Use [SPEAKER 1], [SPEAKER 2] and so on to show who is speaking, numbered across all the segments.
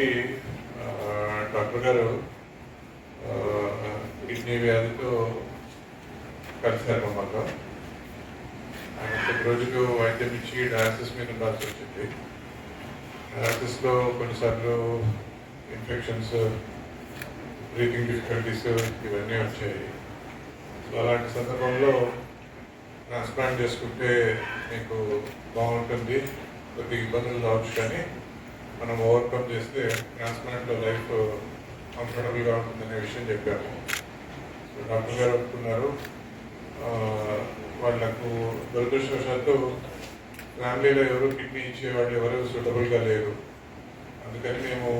[SPEAKER 1] వచ్చి డాక్టర్ గారు కిడ్నీ వ్యాధితో కలిశారు మమ్మల్ని ఆయన కొద్ది రోజులు వైద్యం ఇచ్చి డయాలసిస్ మీద ఉండాల్సి వచ్చింది. డయాలసిస్లో కొన్నిసార్లు ఇన్ఫెక్షన్స్ బ్రీతింగ్ డిఫికల్టీస్ ఇవన్నీ వచ్చాయి. సో అలాంటి సందర్భంలో ట్రాన్స్ప్లాంట్ చేసుకుంటే మీకు బాగుంటుంది కొద్దిగా ఇబ్బందులు రావచ్చు కానీ మనం ఓవర్కమ్ చేస్తే ట్రాన్స్ప్లాంట్లో లైఫ్ కంఫర్టబుల్గా ఉంటుందనే విషయం చెప్పాము సో డాక్టర్ గారు ఒప్పుకున్నారు. వాళ్ళకు దురదృష్టవశాత్తు ఫ్యామిలీలో ఎవరు కిడ్నీ ఇచ్చేవాళ్ళు ఎవరు సూటబుల్గా లేరు. అందుకని మేము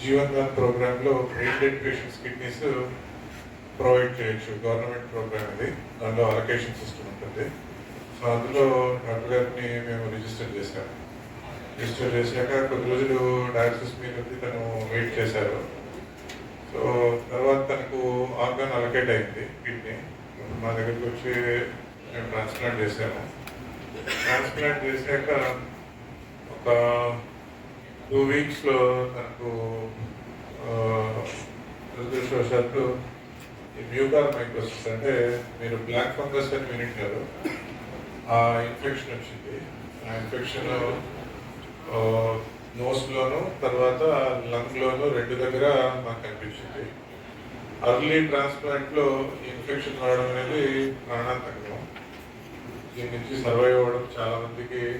[SPEAKER 1] జీవన్ దాన్ ప్రోగ్రాంలో బ్రెయిన్ పేషెంట్స్ కిడ్నీస్ ప్రొవైడ్ చేయొచ్చు. గవర్నమెంట్ ప్రోగ్రామ్ ఇది. దానిలో అలొకేషన్ సిస్టమ్ ఉంటుంది. సో అందులో డాక్టర్ గారిని మేము రిజిస్టర్ చేశాము. రిజిస్టర్ చేశాక కొద్ది రోజులు డయాలసిస్ మీద ఉంది తను వెయిట్ చేశారు. సో తర్వాత తనకు ఆర్గాన్ అలకేట్ అయింది కిడ్నీ మా దగ్గరికి వచ్చి మేము ట్రాన్స్ప్లాంట్ చేశాము. ట్రాన్స్ప్లాంట్ చేశాక ఒక టూ వీక్స్లో తనకు దురదృష్టవశాత్తు ఈ మ్యూకార్ మైకోసిస్ అంటే మీరు బ్లాక్ ఫంగస్ అని వినింటారు. ఆ ఇన్ఫెక్షన్ వచ్చింది. ఆ ఇన్ఫెక్షన్ నోస్లోను తర్వాత లంగ్లోను రెండు దగ్గర మాకు కనిపించింది. అర్లీ ట్రాన్స్ప్లాంట్లో ఇన్ఫెక్షన్ రావడం అనేది ప్రాణాంతకం. దీని నుంచి సర్వైవ్ అవ్వడం చాలా మందికి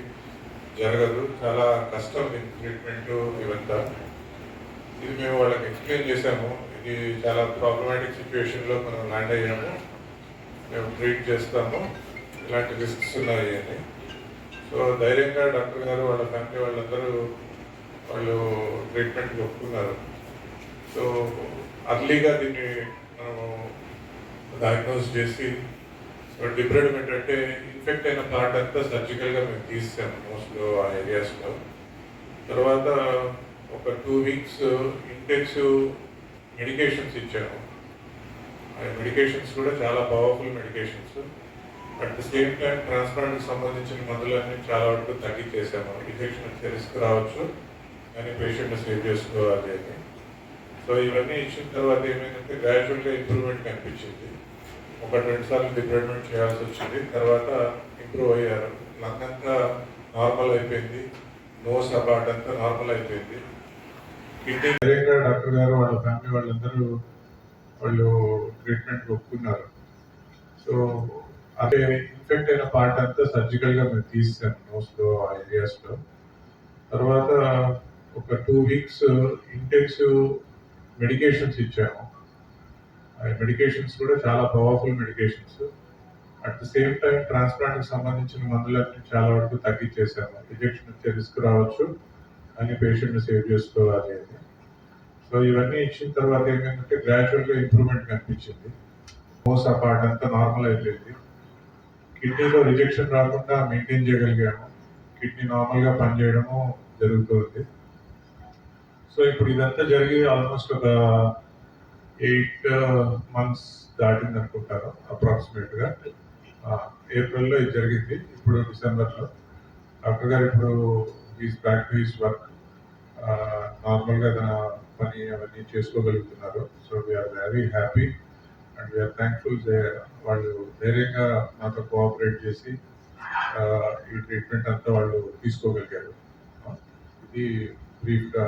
[SPEAKER 1] జరగదు. చాలా కష్టం దీని ట్రీట్మెంట్ ఇవంతా. ఇది మేము వాళ్ళకి ఎక్స్ప్లెయిన్ చేశాము. ఇది చాలా ప్రాబ్లమాటిక్ సిచ్యువేషన్లో మనం ల్యాండ్ అయ్యాము. మేము ట్రీట్ చేస్తాము. ఇలాంటి రిస్క్స్ ఉన్నాయి అని. సో ధైర్యంగా డాక్టర్ గారు వాళ్ళ ఫ్యామిలీ వాళ్ళందరూ వాళ్ళు ట్రీట్మెంట్ ఒప్పుకున్నారు. సో అర్లీగా దీన్ని మనము డయాగ్నోస్ చేసి సో ఏంటంటే అంటే ఇన్ఫెక్ట్ అయిన పార్ట్ అంతా సర్జికల్గా మేము తీసాము మోస్ట్లో ఆ ఏరియాస్లో తర్వాత ఒక టూ వీక్స్ ఇంటెన్సివ్ మెడికేషన్స్ ఇచ్చాము. ఆ మెడికేషన్స్ కూడా చాలా powerful medications at the same time ట్రాన్స్ప్లాంట్కి సంబంధించిన మందులన్నీ చాలా వరకు తగ్గించేసాము ఇంజెక్షన్ వచ్చే రిస్క్ రావచ్చు. కానీ పేషెంట్ సేవ్ చేసుకోవాలి అని. సో ఇవన్నీ ఇచ్చిన తర్వాత ఏమైందంటే గ్రాడ్యువల్గా ఇంప్రూవ్మెంట్ కనిపించింది. ఒక రెండు సార్లు డిపార్ట్మెంట్ చేయాల్సి వచ్చింది. తర్వాత ఇంప్రూవ్ అయ్యారు. లంగ్ అంతా నార్మల్ అయిపోయింది. నోస్ ఆ అంతా నార్మల్ అయిపోయింది. కిడ్నీ ధైర్యంగా డాక్టర్ గారు వాళ్ళ ఫ్యామిలీ వాళ్ళందరూ వాళ్ళు ట్రీట్మెంట్ ఒప్పుకున్నారు. సో అదే ఇన్ఫెక్ట్ అయిన పార్ట్ అంతా సర్జికల్గా మేము తీసాం నోస్లో ఆ ఏరియాస్లో తర్వాత ఒక టూ వీక్స్ ఇంటెన్సివ్ మెడికేషన్స్ ఇచ్చాము. ఆ మెడికేషన్స్ కూడా చాలా powerful medications at the same time ట్రాన్స్ప్లాంట్కి సంబంధించిన మందులన్నీ చాలా వరకు తగ్గించేసాము. రిజెక్షన్ వచ్చే రిస్క్ రావచ్చు అని పేషెంట్ని సేవ్ చేసుకోవాలి అని. సో ఇవన్నీ ఇచ్చిన తర్వాత ఏమైందంటే గ్రాడ్యువల్గా ఇంప్రూవ్మెంట్ కనిపించింది. మోస్ ఆ పార్ట్ అంతా నార్మల్ అయిపోయింది కిడ్నీలో రిజెక్షన్ రాకుండా మెయింటైన్ చేయగలిగాము. కిడ్నీ నార్మల్గా పనిచేయడము జరుగుతుంది. సో ఇప్పుడు ఇదంతా జరిగి ఆల్మోస్ట్ ఒక ఎయిట్ మంత్స్ దాటింది అనుకుంటాను అప్రాక్సిమేట్గా. ఏప్రిల్లో ఇది జరిగింది ఇప్పుడు డిసెంబర్లో. డాక్టర్ గారు ఇప్పుడు is back to his work. నార్మల్గా తన పని అవన్నీ చేసుకోగలుగుతున్నారు. So we are very happy. And we are thankful వాళ్ళు ధైర్యంగా మాతో కోఆపరేట్ చేసి ఈ ట్రీట్మెంట్ అంతా వాళ్ళు తీసుకోగలిగారు. ఇది బ్రీఫ్గా